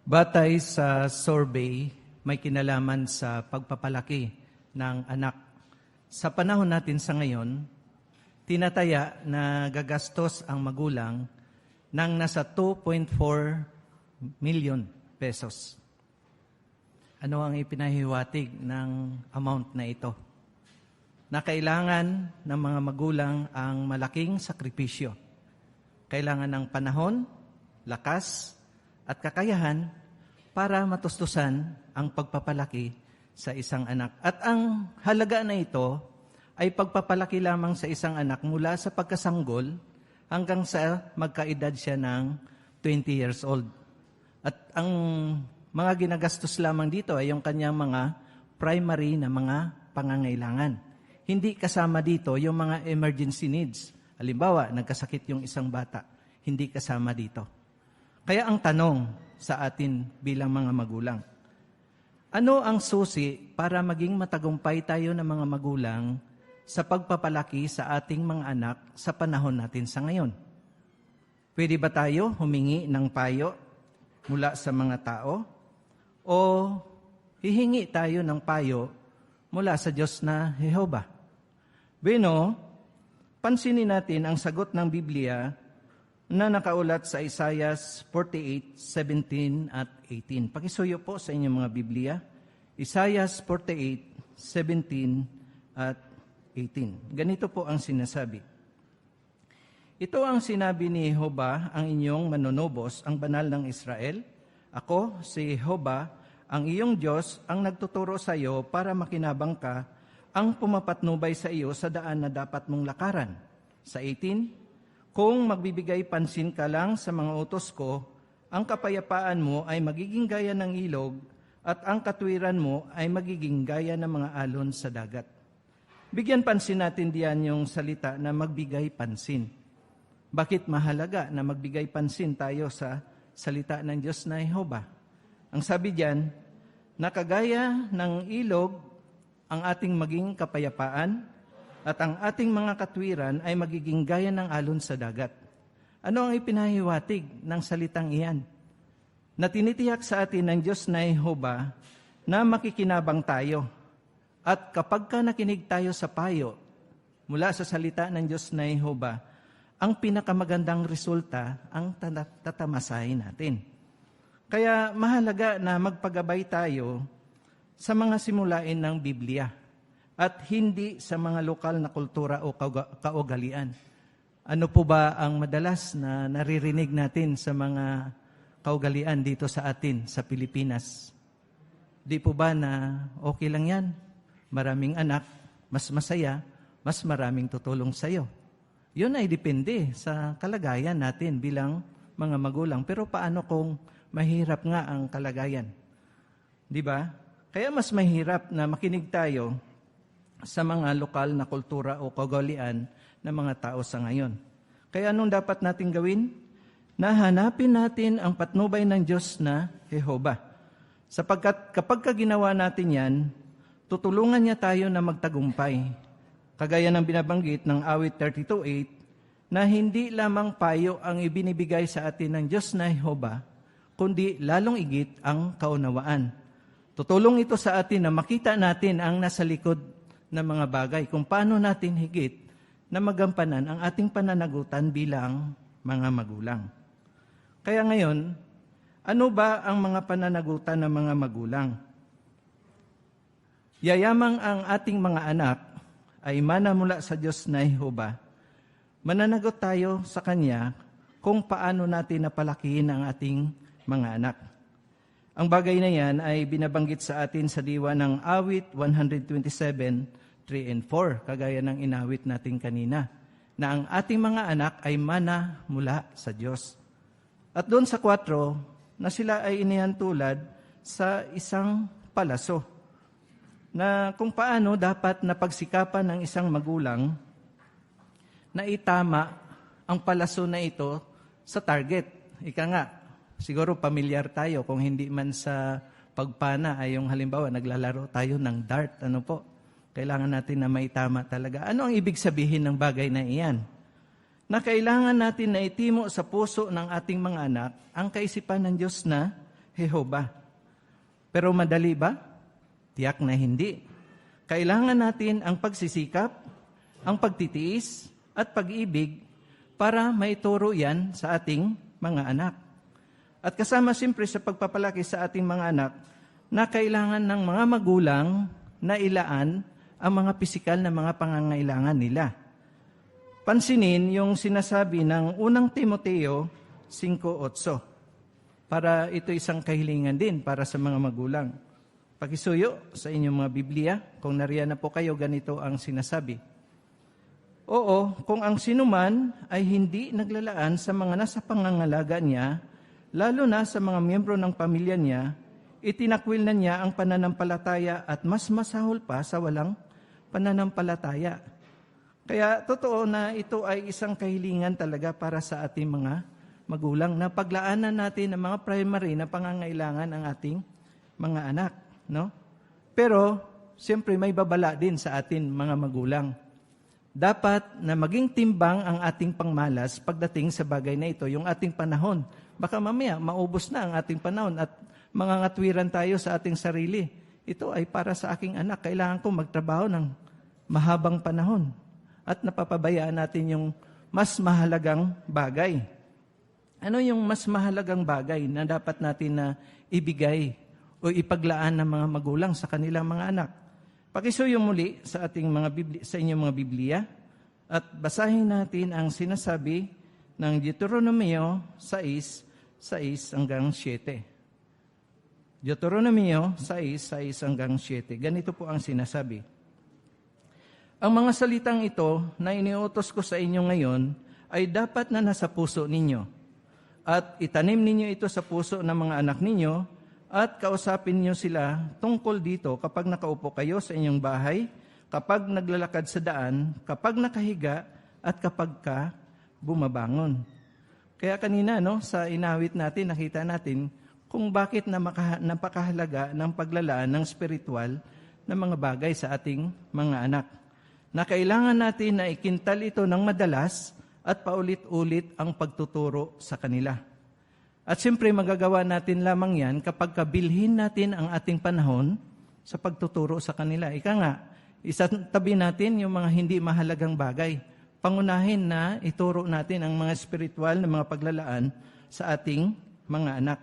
Batay sa survey, may kinalaman sa pagpapalaki ng anak. Sa panahon natin sa ngayon, tinataya na gagastos ang magulang ng nasa 2.4 million pesos. Ano ang ipinahiwatig ng amount na ito? Na kailangan ng mga magulang ang malaking sakripisyo. Kailangan ng panahon, lakas, at kakayahan para matustusan ang pagpapalaki sa isang anak. At ang halaga na ito ay pagpapalaki lamang sa isang anak mula sa pagkasanggol hanggang sa magkaedad siya ng 20 years old. At ang mga ginagastos lamang dito ay yung kanyang mga primary na mga pangangailangan. Hindi kasama dito yung mga emergency needs. Halimbawa, nagkasakit yung isang bata. Hindi kasama dito. Kaya ang tanong sa atin bilang mga magulang, ano ang susi para maging matagumpay tayo ng mga magulang sa pagpapalaki sa ating mga anak sa panahon natin sa ngayon? Pwede ba tayo humingi ng payo mula sa mga tao? O hihingi tayo ng payo mula sa Diyos na Jehova? Bueno, pansinin natin ang sagot ng Biblia na nakaulat sa Isaiah 48, 17 at 18. Pakisuyo po sa inyong mga Biblia. Isaiah 48, 17 at 18. Ganito po ang sinasabi. Ito ang sinabi ni Jehovah, ang inyong manonobos, ang banal ng Israel. Ako, si Jehovah, ang iyong Diyos, ang nagtuturo sa iyo para makinabang ka, ang pumapatnubay sa iyo sa daan na dapat mong lakaran. Sa 18, Kung magbibigay pansin ka lang sa mga utos ko, ang kapayapaan mo ay magiging gaya ng ilog at ang katwiran mo ay magiging gaya ng mga alon sa dagat. Bigyan pansin natin diyan yung salita na magbigay pansin. Bakit mahalaga na magbigay pansin tayo sa salita ng Diyos na Jehova? Ang sabi diyan, nakagaya ng ilog ang ating maging kapayapaan at ang ating mga katwiran ay magiging gaya ng alon sa dagat. Ano ang ipinahiwatig ng salitang iyan? Na tinitiyak sa atin ng Diyos na Jehova na makikinabang tayo. At kapag ka nakinig tayo sa payo mula sa salita ng Diyos na Jehova, ang pinakamagandang resulta ang tatamasahin natin. Kaya mahalaga na magpagabay tayo sa mga simulain ng Biblia at hindi sa mga lokal na kultura o kaugalian. Ano po ba ang madalas na naririnig natin sa mga kaugalian dito sa atin, sa Pilipinas? Di po ba na okay lang yan? Maraming anak, mas masaya, mas maraming tutulong sa iyo. Yun ay depende sa kalagayan natin bilang mga magulang. Pero paano kung mahirap nga ang kalagayan? Di ba? Kaya mas mahirap na makinig tayo sa mga lokal na kultura o kagalian ng mga tao sa ngayon. Kaya anong dapat natin gawin? Nahanapin natin ang patnubay ng Diyos na Jehova. Sapagkat kapag ka ginawa natin yan, tutulungan niya tayo na magtagumpay. Kagaya ng binabanggit ng awit 32.8, na hindi lamang payo ang ibinibigay sa atin ng Diyos na Jehova, kundi lalong igit ang kaunawaan. Tutulong ito sa atin na makita natin ang nasa likod ng mga bagay, kung paano natin higit na magampanan ang ating pananagutan bilang mga magulang. Kaya ngayon, ano ba ang mga pananagutan ng mga magulang? Yayamang ang ating mga anak ay mana mula sa Diyos na Jehova. Mananagot tayo sa Kanya kung paano natin napalakihin ang ating mga anak. Ang bagay na yan ay binabanggit sa atin sa diwa ng awit 127, 3 and 4, kagaya ng inawit natin kanina, na ang ating mga anak ay mana mula sa Diyos. At doon sa 4, na sila ay inihantulad sa isang palaso, na kung paano dapat napagsikapan ng isang magulang na itama ang palaso na ito sa target. Ika nga, siguro pamilyar tayo kung hindi man sa pagpana ay yung halimbawa naglalaro tayo ng dart, ano po? Kailangan natin na maitama talaga. Ano ang ibig sabihin ng bagay na iyan? Na kailangan natin na itimo sa puso ng ating mga anak ang kaisipan ng Diyos na Jehova. Pero madali ba? Tiyak na hindi. Kailangan natin ang pagsisikap, ang pagtitiis, at pag-ibig para maituro yan sa ating mga anak. At kasama siyempre sa pagpapalaki sa ating mga anak na kailangan ng mga magulang na ilaan ang mga pisikal na mga pangangailangan nila. Pansinin yung sinasabi ng unang Timoteo 5.8 para ito isang kahilingan din para sa mga magulang. Pakisuyo sa inyong mga Biblia, kung nariyan na po kayo, ganito ang sinasabi. Oo, kung ang sinuman ay hindi naglalaan sa mga nasa pangangalaga niya, lalo na sa mga miyembro ng pamilya niya, itinakwil na niya ang pananampalataya at mas masahol pa sa walang pananampalataya. Kaya totoo na ito ay isang kahilingan talaga para sa ating mga magulang na paglaanan natin ang mga primary na pangangailangan ng ating mga anak. No? Pero, siyempre may babala din sa atin mga magulang. Dapat na maging timbang ang ating pangmalas pagdating sa bagay na ito, yung ating panahon. Baka mamaya maubos na ang ating panahon at mga ngatwiran tayo sa ating sarili. Ito ay para sa aking anak. Kailangan ko magtrabaho ng mahabang panahon. At napapabayaan natin yung mas mahalagang bagay. Ano yung mas mahalagang bagay na dapat natin na ibigay o ipaglaan ng mga magulang sa kanilang mga anak? Pakisuyo muli sa ating mga Biblia, sa inyong mga Biblia at basahin natin ang sinasabi ng Deuteronomio 6, 6 hanggang 7. Deuteronomio 6, 6 hanggang 7. Ganito po ang sinasabi. Ang mga salitang ito na iniutos ko sa inyo ngayon ay dapat na nasa puso ninyo. At itanim ninyo ito sa puso ng mga anak ninyo at kausapin niyo sila tungkol dito kapag nakaupo kayo sa inyong bahay, kapag naglalakad sa daan, kapag nakahiga, at kapag ka bumabangon. Kaya kanina no, sa inawit natin, nakita natin kung bakit na napakahalaga ng paglalaan ng spiritual na mga bagay sa ating mga anak. Na kailangan natin na ikintal ito ng madalas at paulit-ulit ang pagtuturo sa kanila. At siyempre magagawa natin lamang yan kapag kabilhin natin ang ating panahon sa pagtuturo sa kanila. Ika nga, isatabi natin yung mga hindi mahalagang bagay. Pangunahin na ituro natin ang mga spiritual na mga paglalaan sa ating mga anak.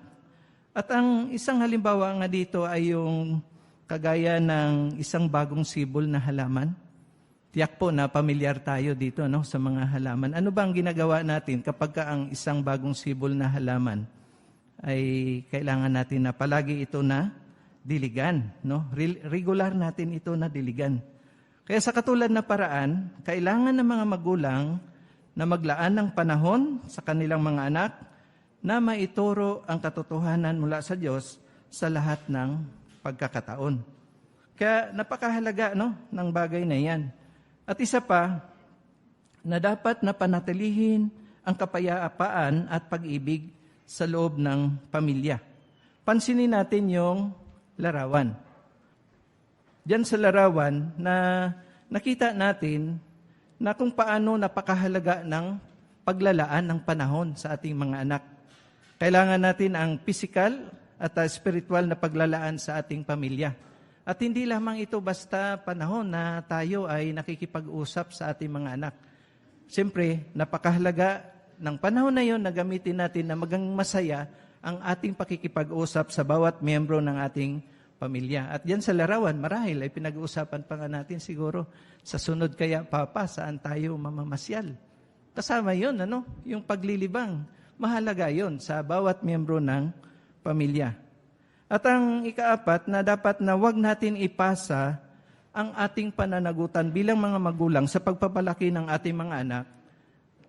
At ang isang halimbawa nga dito ay yung kagaya ng isang bagong sibol na halaman. Tiyak po na pamilyar tayo dito no, sa mga halaman. Ano ba ang ginagawa natin kapag ka ang isang bagong sibol na halaman ay kailangan natin na palagi ito na diligan. No? Re- Regular natin ito na diligan. Kaya sa katulad na paraan, kailangan ng mga magulang na maglaan ng panahon sa kanilang mga anak na maituro ang katotohanan mula sa Diyos sa lahat ng pagkakataon. Kaya napakahalaga no, ng bagay na yan. At isa pa, na dapat na panatilihin ang kapayapaan at pag-ibig sa loob ng pamilya. Pansinin natin yung larawan. Diyan sa larawan na nakita natin na kung paano napakahalaga ng paglalaan ng panahon sa ating mga anak. Kailangan natin ang physical at uh, spiritual na paglalaan sa ating pamilya. At hindi lamang ito basta panahon na tayo ay nakikipag-usap sa ating mga anak. Siyempre, napakahalaga ng panahon na yon na gamitin natin na magang masaya ang ating pakikipag-usap sa bawat miyembro ng ating pamilya. At yan sa larawan, marahil ay pinag-uusapan pa nga natin siguro sa sunod kaya, Papa, saan tayo mamamasyal. Kasama yon ano? Yung paglilibang. Mahalaga yon sa bawat miyembro ng pamilya. At ang ikaapat na dapat na wag natin ipasa ang ating pananagutan bilang mga magulang sa pagpapalaki ng ating mga anak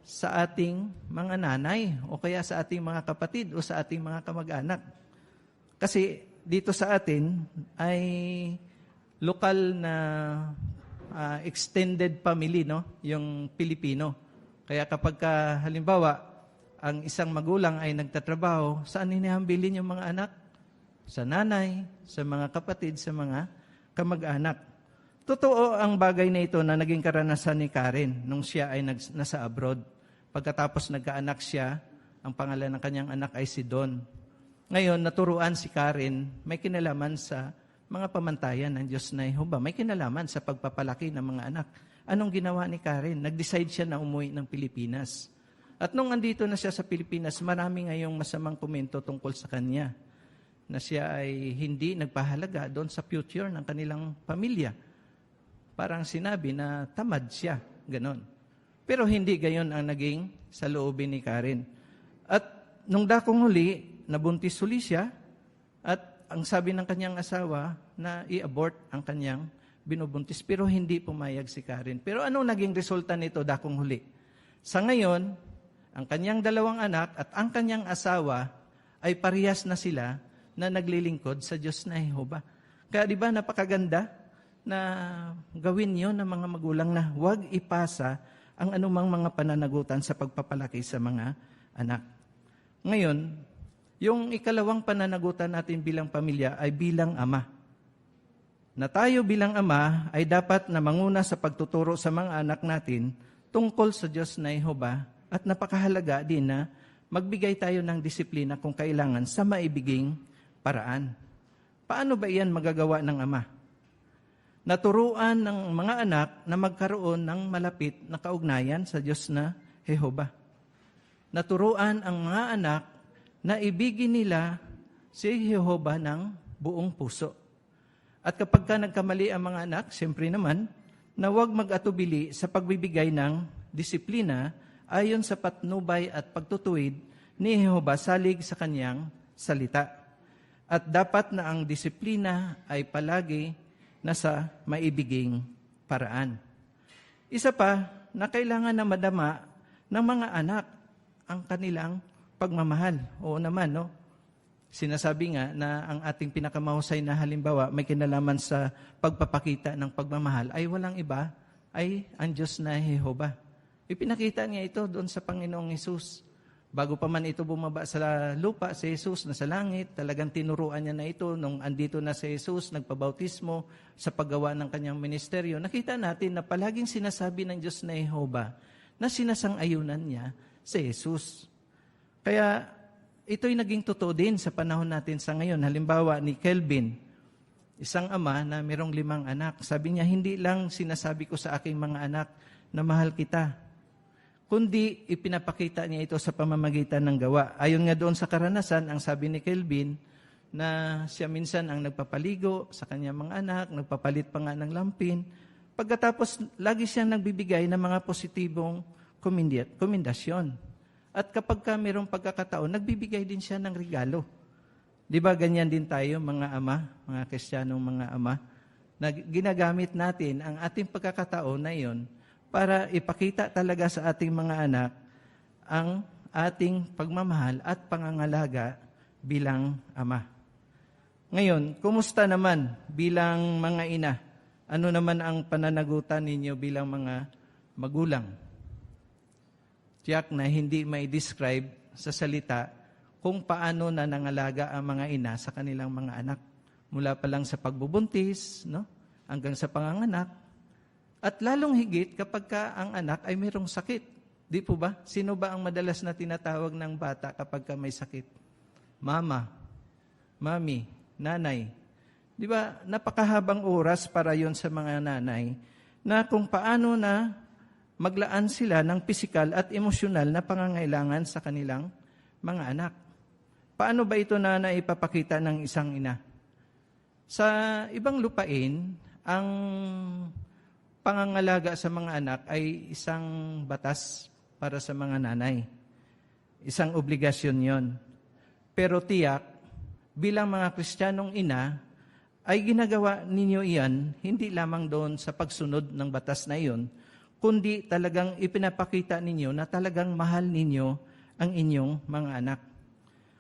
sa ating mga nanay o kaya sa ating mga kapatid o sa ating mga kamag-anak. Kasi dito sa atin ay lokal na uh, extended family, no? Yung Pilipino. Kaya kapag ka, halimbawa, ang isang magulang ay nagtatrabaho, saan hinihambilin yung mga anak? Sa nanay, sa mga kapatid, sa mga kamag-anak. Totoo ang bagay na ito na naging karanasan ni Karen nung siya ay nag, nasa abroad. Pagkatapos nagkaanak siya, ang pangalan ng kanyang anak ay si Don. Ngayon, naturuan si Karen, may kinalaman sa mga pamantayan ng Diyos na Jehovah. May kinalaman sa pagpapalaki ng mga anak. Anong ginawa ni Karen? Nag-decide siya na umuwi ng Pilipinas. At nung andito na siya sa Pilipinas, marami ngayong masamang komento tungkol sa kanya na siya ay hindi nagpahalaga doon sa future ng kanilang pamilya. Parang sinabi na tamad siya, ganon. Pero hindi gayon ang naging sa loobin ni Karen. At nung dakong huli, nabuntis huli siya at ang sabi ng kanyang asawa na i-abort ang kanyang binubuntis pero hindi pumayag si Karen. Pero anong naging resulta nito dakong huli? Sa ngayon, ang kanyang dalawang anak at ang kanyang asawa ay parehas na sila na naglilingkod sa Diyos na Jehova. Kaya di ba napakaganda na gawin yon ng mga magulang na huwag ipasa ang anumang mga pananagutan sa pagpapalaki sa mga anak. Ngayon, yung ikalawang pananagutan natin bilang pamilya ay bilang ama. Na tayo bilang ama ay dapat na manguna sa pagtuturo sa mga anak natin tungkol sa Diyos na Jehova at napakahalaga din na magbigay tayo ng disiplina kung kailangan sa maibiging paraan. Paano ba iyan magagawa ng ama? Naturuan ng mga anak na magkaroon ng malapit na kaugnayan sa Diyos na Jehova. Naturuan ang mga anak na ibigin nila si Jehova ng buong puso. At kapag ka nagkamali ang mga anak, siyempre naman, na huwag mag-atubili sa pagbibigay ng disiplina ayon sa patnubay at pagtutuwid ni Jehova salig sa kanyang salita. At dapat na ang disiplina ay palagi nasa maibiging paraan. Isa pa, na kailangan na madama ng mga anak ang kanilang pagmamahal. Oo naman, no? Sinasabi nga na ang ating pinakamahusay na halimbawa may kinalaman sa pagpapakita ng pagmamahal ay walang iba, ay ang Diyos na Jehova. Ipinakita niya ito doon sa Panginoong Hesus. Bago pa man ito bumaba sa lupa, si Jesus na sa langit, talagang tinuruan niya na ito nung andito na si Jesus, nagpabautismo sa paggawa ng kanyang ministeryo. Nakita natin na palaging sinasabi ng Diyos na Jehova na sinasang-ayunan niya si Jesus. Kaya ito'y naging totoo din sa panahon natin sa ngayon. Halimbawa ni Kelvin, isang ama na mayroong limang anak. Sabi niya, hindi lang sinasabi ko sa aking mga anak na mahal kita, kundi ipinapakita niya ito sa pamamagitan ng gawa. Ayon nga doon sa karanasan, ang sabi ni Kelvin, na siya minsan ang nagpapaligo sa kanyang mga anak, nagpapalit pa nga ng lampin. Pagkatapos, lagi siyang nagbibigay ng mga positibong komendasyon. At kapag ka mayroong pagkakataon, nagbibigay din siya ng regalo. Di ba ganyan din tayo, mga ama, mga kristyanong mga ama, na ginagamit natin ang ating pagkakataon na iyon para ipakita talaga sa ating mga anak ang ating pagmamahal at pangangalaga bilang ama. Ngayon, kumusta naman bilang mga ina? Ano naman ang pananagutan ninyo bilang mga magulang? Tiyak na hindi may describe sa salita kung paano na nangalaga ang mga ina sa kanilang mga anak. Mula pa lang sa pagbubuntis, no? hanggang sa panganganak. At lalong higit kapag ka ang anak ay mayroong sakit. Di po ba? Sino ba ang madalas na tinatawag ng bata kapag ka may sakit? Mama, mami, nanay. Di ba? Napakahabang oras para yon sa mga nanay na kung paano na maglaan sila ng pisikal at emosyonal na pangangailangan sa kanilang mga anak. Paano ba ito na naipapakita ng isang ina? Sa ibang lupain, ang pangangalaga sa mga anak ay isang batas para sa mga nanay. Isang obligasyon yon. Pero tiyak, bilang mga kristyanong ina, ay ginagawa ninyo iyan hindi lamang doon sa pagsunod ng batas na iyon, kundi talagang ipinapakita ninyo na talagang mahal ninyo ang inyong mga anak.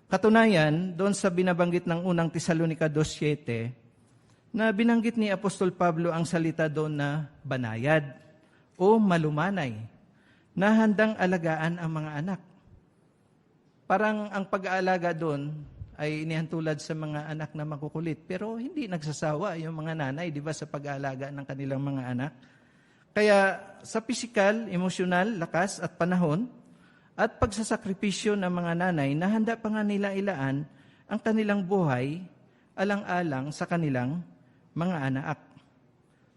Katunayan, doon sa binabanggit ng unang Tesalonika 2.7, na binanggit ni Apostol Pablo ang salita doon na banayad o malumanay, na handang alagaan ang mga anak. Parang ang pag-aalaga doon ay inihantulad sa mga anak na makukulit, pero hindi nagsasawa yung mga nanay, di ba, sa pag-aalaga ng kanilang mga anak. Kaya sa pisikal, emosyonal, lakas at panahon, at pagsasakripisyo ng mga nanay na handa pa nga nila ilaan ang kanilang buhay alang-alang sa kanilang mga anak.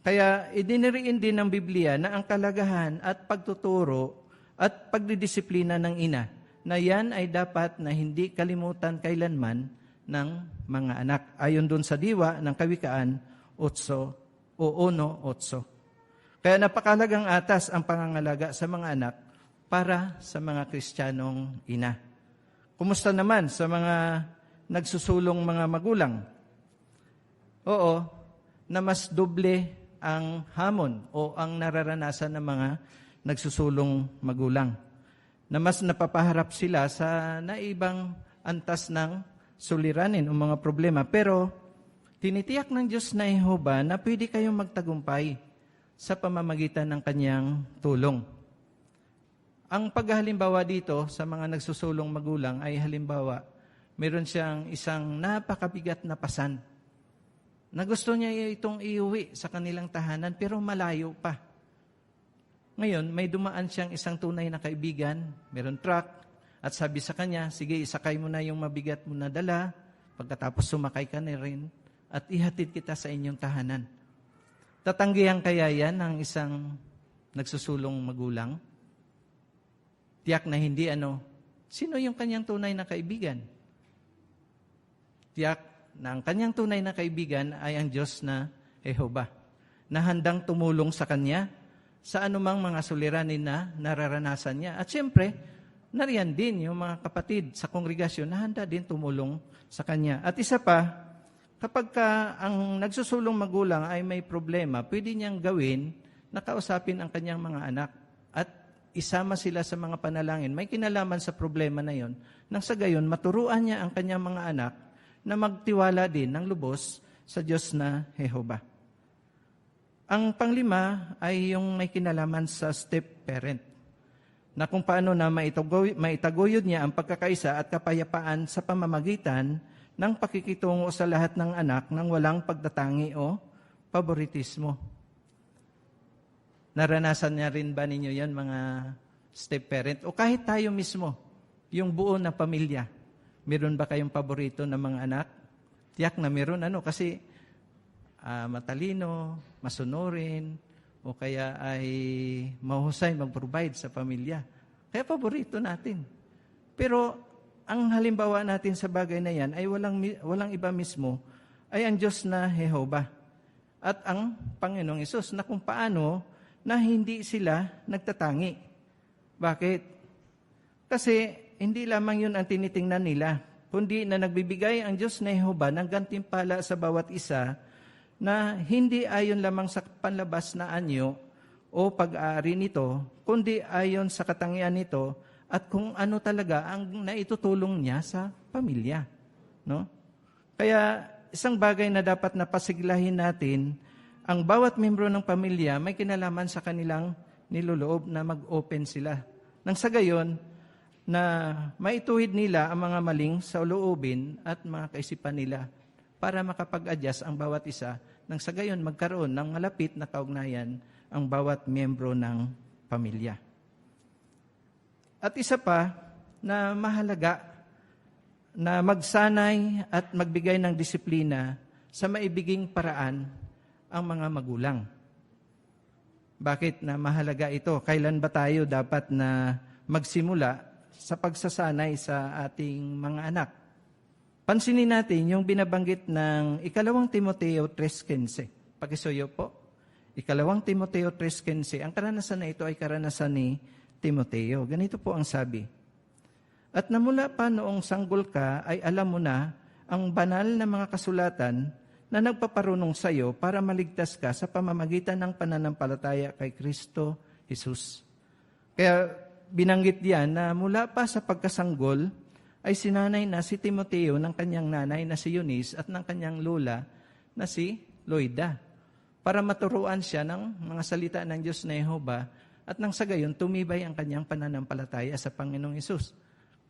Kaya idiniriin din ng Biblia na ang kalagahan at pagtuturo at pagdidisiplina ng ina na yan ay dapat na hindi kalimutan kailanman ng mga anak. Ayon dun sa diwa ng Kawikaan 8 o 1.8. Kaya napakalagang atas ang pangangalaga sa mga anak para sa mga Kristiyanong ina. Kumusta naman sa mga nagsusulong mga magulang? Oo, na mas doble ang hamon o ang nararanasan ng mga nagsusulong magulang. Na mas napapaharap sila sa naibang antas ng suliranin o mga problema. Pero tinitiyak ng Diyos na Jehova na pwede kayong magtagumpay sa pamamagitan ng kanyang tulong. Ang paghalimbawa dito sa mga nagsusulong magulang ay halimbawa, meron siyang isang napakabigat na pasan na gusto niya itong iuwi sa kanilang tahanan pero malayo pa. Ngayon, may dumaan siyang isang tunay na kaibigan, meron truck, at sabi sa kanya, sige, isakay mo na yung mabigat mo na dala, pagkatapos sumakay ka na rin, at ihatid kita sa inyong tahanan. Tatanggihan kaya yan ng isang nagsusulong magulang? Tiyak na hindi ano, sino yung kanyang tunay na kaibigan? Tiyak na ang kanyang tunay na kaibigan ay ang Diyos na Jehova, na handang tumulong sa kanya sa anumang mga suliranin na nararanasan niya. At siyempre, nariyan din yung mga kapatid sa kongregasyon na handa din tumulong sa kanya. At isa pa, kapag ka ang nagsusulong magulang ay may problema, pwede niyang gawin na kausapin ang kanyang mga anak at isama sila sa mga panalangin. May kinalaman sa problema na yon. Nang sa gayon, maturuan niya ang kanyang mga anak na magtiwala din ng lubos sa Diyos na Jehova. Ang panglima ay yung may kinalaman sa step parent na kung paano na maitaguyod niya ang pagkakaisa at kapayapaan sa pamamagitan ng pakikitungo sa lahat ng anak ng walang pagtatangi o paboritismo. Naranasan niya rin ba ninyo yan, mga step parent? O kahit tayo mismo, yung buo na pamilya, meron ba kayong paborito na mga anak? Tiyak na meron, ano, kasi ah, matalino, masunurin, o kaya ay mahusay mag-provide sa pamilya. Kaya paborito natin. Pero ang halimbawa natin sa bagay na yan ay walang, walang iba mismo, ay ang Diyos na Jehova at ang Panginoong Isus na kung paano na hindi sila nagtatangi. Bakit? Kasi hindi lamang yun ang tinitingnan nila, kundi na nagbibigay ang Diyos na Jehova ng gantimpala sa bawat isa na hindi ayon lamang sa panlabas na anyo o pag-aari nito, kundi ayon sa katangian nito at kung ano talaga ang naitutulong niya sa pamilya. No? Kaya isang bagay na dapat napasiglahin natin, ang bawat membro ng pamilya may kinalaman sa kanilang niloloob na mag-open sila. Nang sa gayon, na maituwid nila ang mga maling sa loobin at mga kaisipan nila para makapag-adjust ang bawat isa nang sa gayon magkaroon ng malapit na kaugnayan ang bawat miyembro ng pamilya. At isa pa na mahalaga na magsanay at magbigay ng disiplina sa maibiging paraan ang mga magulang. Bakit na mahalaga ito? Kailan ba tayo dapat na magsimula sa pagsasanay sa ating mga anak? Pansinin natin yung binabanggit ng ikalawang Timoteo 3.15. Pakisuyo po. Ikalawang Timoteo 3.15. Ang karanasan na ito ay karanasan ni Timoteo. Ganito po ang sabi. At namula pa noong sanggol ka ay alam mo na ang banal na mga kasulatan na nagpaparunong sa iyo para maligtas ka sa pamamagitan ng pananampalataya kay Kristo Jesus. Kaya binanggit diyan na mula pa sa pagkasanggol ay sinanay na si Timoteo ng kanyang nanay na si Eunice at ng kanyang lola na si Loida para maturuan siya ng mga salita ng Diyos na Jehova at nang sa gayon tumibay ang kanyang pananampalataya sa Panginoong Isus.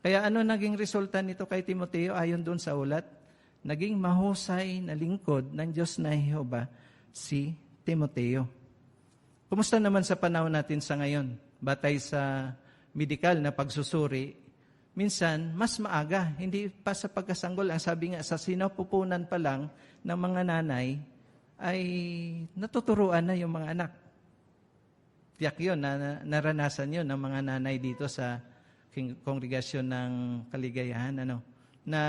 Kaya ano naging resulta nito kay Timoteo ayon doon sa ulat? Naging mahusay na lingkod ng Diyos na Jehova si Timoteo. Kumusta naman sa panahon natin sa ngayon? Batay sa medikal na pagsusuri, minsan mas maaga, hindi pa sa pagkasanggol. Ang sabi nga, sa sinapupunan pa lang ng mga nanay, ay natuturuan na yung mga anak. Tiyak yun, na, na- naranasan yun ng mga nanay dito sa kongregasyon ng kaligayahan. Ano, na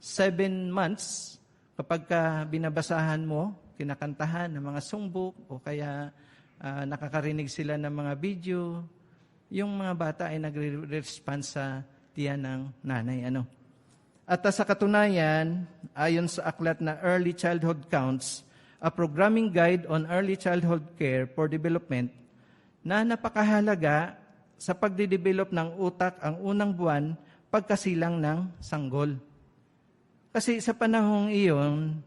seven months, kapag ka binabasahan mo, kinakantahan ng mga sungbok, o kaya ah, nakakarinig sila ng mga video, yung mga bata ay nagre-respond sa tiyan ng nanay. Ano? At uh, sa katunayan, ayon sa aklat na Early Childhood Counts, a programming guide on early childhood care for development na napakahalaga sa pagdidevelop ng utak ang unang buwan pagkasilang ng sanggol. Kasi sa panahong iyon,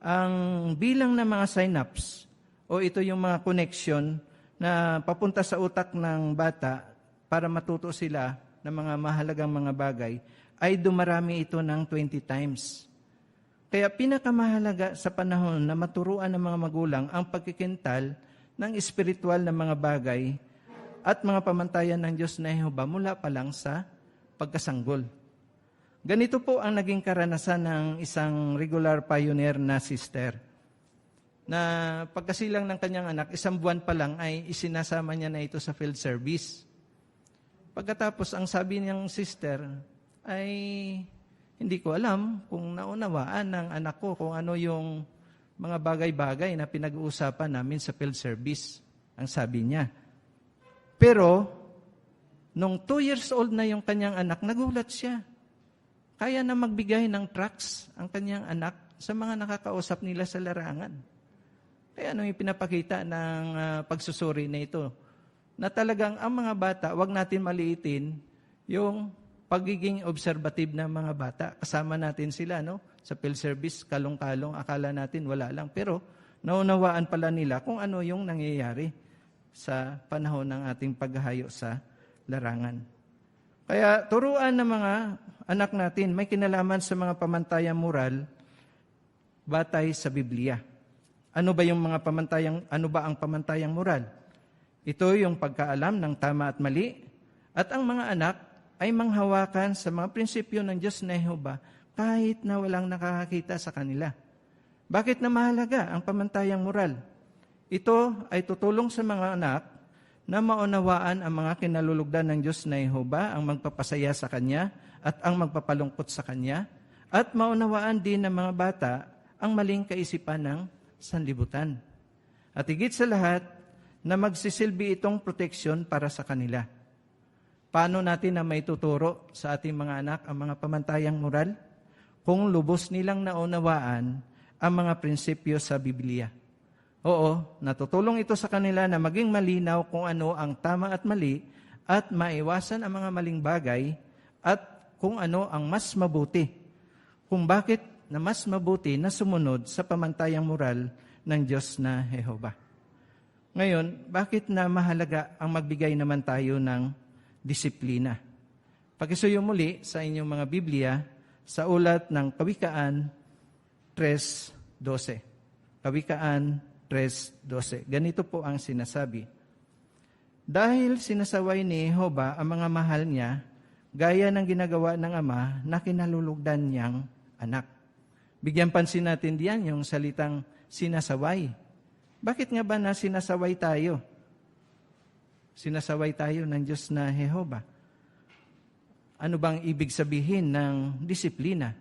ang bilang ng mga synapse o ito yung mga connection na papunta sa utak ng bata para matuto sila ng mga mahalagang mga bagay ay dumarami ito ng 20 times. Kaya pinakamahalaga sa panahon na maturuan ng mga magulang ang pagkikintal ng espiritual na mga bagay at mga pamantayan ng Diyos na Jehova mula pa lang sa pagkasanggol. Ganito po ang naging karanasan ng isang regular pioneer na sister na pagkasilang ng kanyang anak, isang buwan pa lang ay isinasama niya na ito sa field service. Pagkatapos, ang sabi niyang sister ay hindi ko alam kung naunawaan ng anak ko kung ano yung mga bagay-bagay na pinag-uusapan namin sa field service. Ang sabi niya. Pero, nung two years old na yung kanyang anak, nagulat siya. Kaya na magbigay ng tracts ang kanyang anak sa mga nakakausap nila sa larangan. Kaya ano yung pinapakita ng ah, pagsusuri na ito? Na talagang ang mga bata, wag natin maliitin yung pagiging observative ng mga bata. Kasama natin sila, no? Sa field service, kalong-kalong, akala natin wala lang. Pero naunawaan pala nila kung ano yung nangyayari sa panahon ng ating paghahayo sa larangan. Kaya turuan ng mga anak natin may kinalaman sa mga pamantayang moral batay sa Biblia. Ano ba yung mga pamantayang ano ba ang pamantayang moral? Ito yung pagkaalam ng tama at mali at ang mga anak ay manghawakan sa mga prinsipyo ng Diyos na Jehova kahit na walang nakakakita sa kanila. Bakit na mahalaga ang pamantayang moral? Ito ay tutulong sa mga anak na maunawaan ang mga kinalulugdan ng Diyos na Jehova, ang magpapasaya sa Kanya at ang magpapalungkot sa Kanya, at maunawaan din ng mga bata ang maling kaisipan ng sanlibutan. At higit sa lahat, na magsisilbi itong proteksyon para sa kanila. Paano natin na may tuturo sa ating mga anak ang mga pamantayang moral? Kung lubos nilang naunawaan ang mga prinsipyo sa Biblia. Oo, natutulong ito sa kanila na maging malinaw kung ano ang tama at mali at maiwasan ang mga maling bagay at kung ano ang mas mabuti. Kung bakit na mas mabuti na sumunod sa pamantayang moral ng Diyos na Jehova. Ngayon, bakit na mahalaga ang magbigay naman tayo ng disiplina? Pakisuyo muli sa inyong mga Biblia sa ulat ng Kawikaan 3.12. Kawikaan 3.12. Ganito po ang sinasabi. Dahil sinasaway ni Jehova ang mga mahal niya, gaya ng ginagawa ng Ama na kinalulugdan niyang anak. Bigyan pansin natin diyan yung salitang sinasaway. Bakit nga ba na sinasaway tayo? Sinasaway tayo ng Diyos na Jehova. Ano bang ibig sabihin ng disiplina?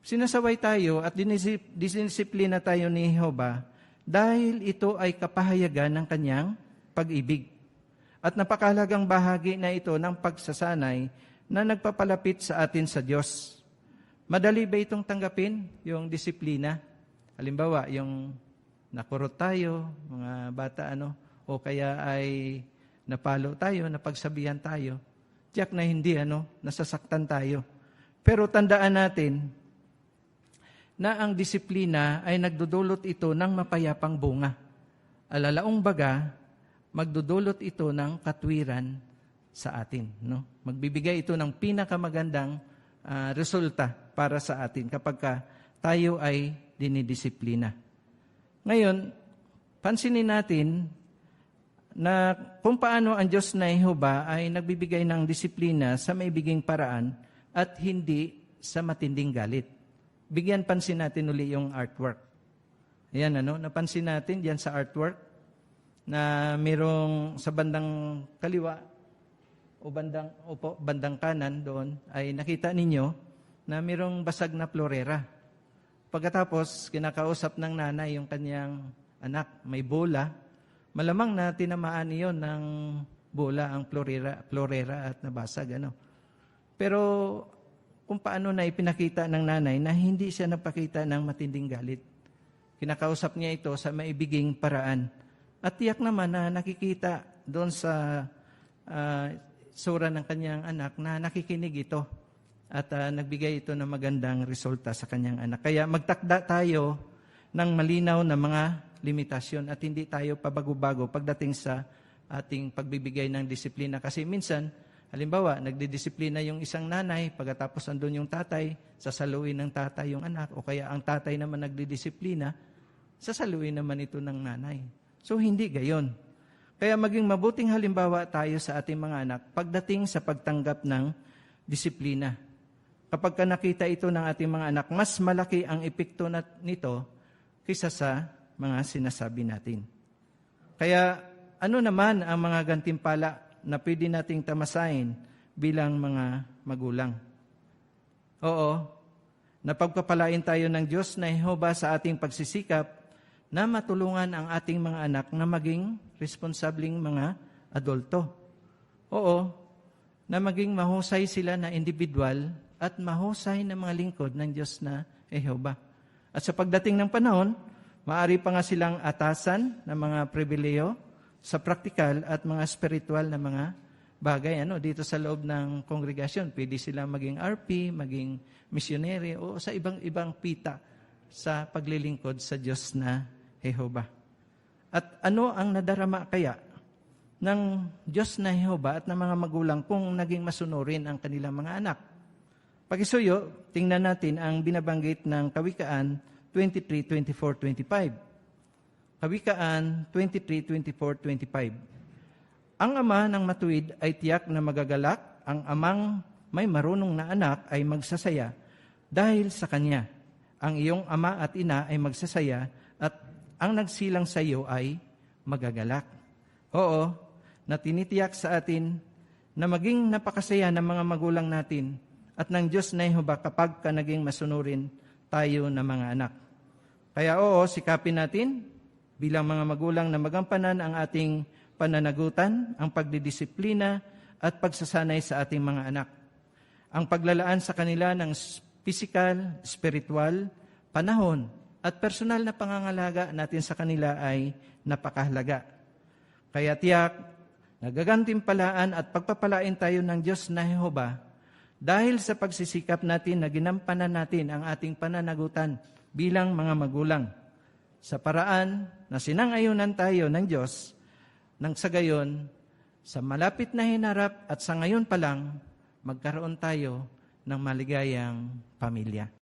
Sinasaway tayo at dinisip- dinisiplina tayo ni Jehova dahil ito ay kapahayagan ng kanyang pag-ibig. At napakalagang bahagi na ito ng pagsasanay na nagpapalapit sa atin sa Diyos. Madali ba itong tanggapin, yung disiplina? Halimbawa, yung nakurot tayo, mga bata ano, o kaya ay napalo tayo, napagsabihan tayo. Tiyak na hindi, ano, nasasaktan tayo. Pero tandaan natin na ang disiplina ay nagdudulot ito ng mapayapang bunga. Alalaong baga, magdudulot ito ng katwiran sa atin. No? Magbibigay ito ng pinakamagandang ah, resulta para sa atin kapag ka tayo ay dinidisiplina. Ngayon, pansinin natin na kung paano ang Diyos na Jehova ay nagbibigay ng disiplina sa maibiging paraan at hindi sa matinding galit. Bigyan pansin natin uli yung artwork. Ayan, ano, napansin natin diyan sa artwork na mayroong sa bandang kaliwa o bandang, opo, bandang kanan doon ay nakita ninyo na mayroong basag na florera. Pagkatapos, kinakausap ng nanay yung kanyang anak, may bola. Malamang na tinamaan iyon ng bola ang florera, florera at nabasag. Ano? Pero kung paano na ipinakita ng nanay na hindi siya napakita ng matinding galit. Kinakausap niya ito sa maibiging paraan. At tiyak naman na nakikita doon sa ah, sura ng kanyang anak na nakikinig ito at ah, nagbigay ito ng magandang resulta sa kanyang anak. Kaya magtakda tayo ng malinaw na mga limitasyon at hindi tayo pabago-bago pagdating sa ating pagbibigay ng disiplina. Kasi minsan, halimbawa, nagdidisiplina yung isang nanay, pagkatapos andun yung tatay, sasaluin ng tatay yung anak, o kaya ang tatay naman nagdidisiplina, sasaluin naman ito ng nanay. So, hindi gayon. Kaya maging mabuting halimbawa tayo sa ating mga anak pagdating sa pagtanggap ng disiplina. Kapag ka nakita ito ng ating mga anak, mas malaki ang epekto nito kaysa sa mga sinasabi natin. Kaya ano naman ang mga gantimpala na pwede nating tamasain bilang mga magulang? Oo, napagpapalain tayo ng Diyos na Jehova sa ating pagsisikap na matulungan ang ating mga anak na maging responsabling mga adulto. Oo, na maging mahusay sila na individual at mahusay na mga lingkod ng Diyos na Jehova. At sa pagdating ng panahon, maari pa nga silang atasan ng mga pribileyo sa praktikal at mga spiritual na mga bagay ano dito sa loob ng kongregasyon. Pwede sila maging RP, maging missionary o sa ibang ibang pita sa paglilingkod sa Diyos na Jehova. At ano ang nadarama kaya ng Diyos na Jehova at ng mga magulang kung naging masunurin ang kanilang mga anak? Pakisuyo, tingnan natin ang binabanggit ng Kawikaan 23, 24, 25. Kawikaan 23, 24, 25. Ang ama ng matuwid ay tiyak na magagalak, ang amang may marunong na anak ay magsasaya dahil sa kanya. Ang iyong ama at ina ay magsasaya at ang nagsilang sa iyo ay magagalak. Oo, na tinitiyak sa atin na maging napakasaya ng mga magulang natin at ng Diyos na Yehova kapag ka naging masunurin tayo ng mga anak. Kaya oo, sikapin natin bilang mga magulang na magampanan ang ating pananagutan, ang pagdidisiplina at pagsasanay sa ating mga anak. Ang paglalaan sa kanila ng physical, spiritual, panahon at personal na pangangalaga natin sa kanila ay napakahalaga. Kaya tiyak, nagagantimpalaan at pagpapalain tayo ng Diyos na Jehova dahil sa pagsisikap natin na ginampanan natin ang ating pananagutan bilang mga magulang sa paraan na sinangayunan tayo ng Diyos nang sa gayon, sa malapit na hinarap at sa ngayon pa lang, magkaroon tayo ng maligayang pamilya.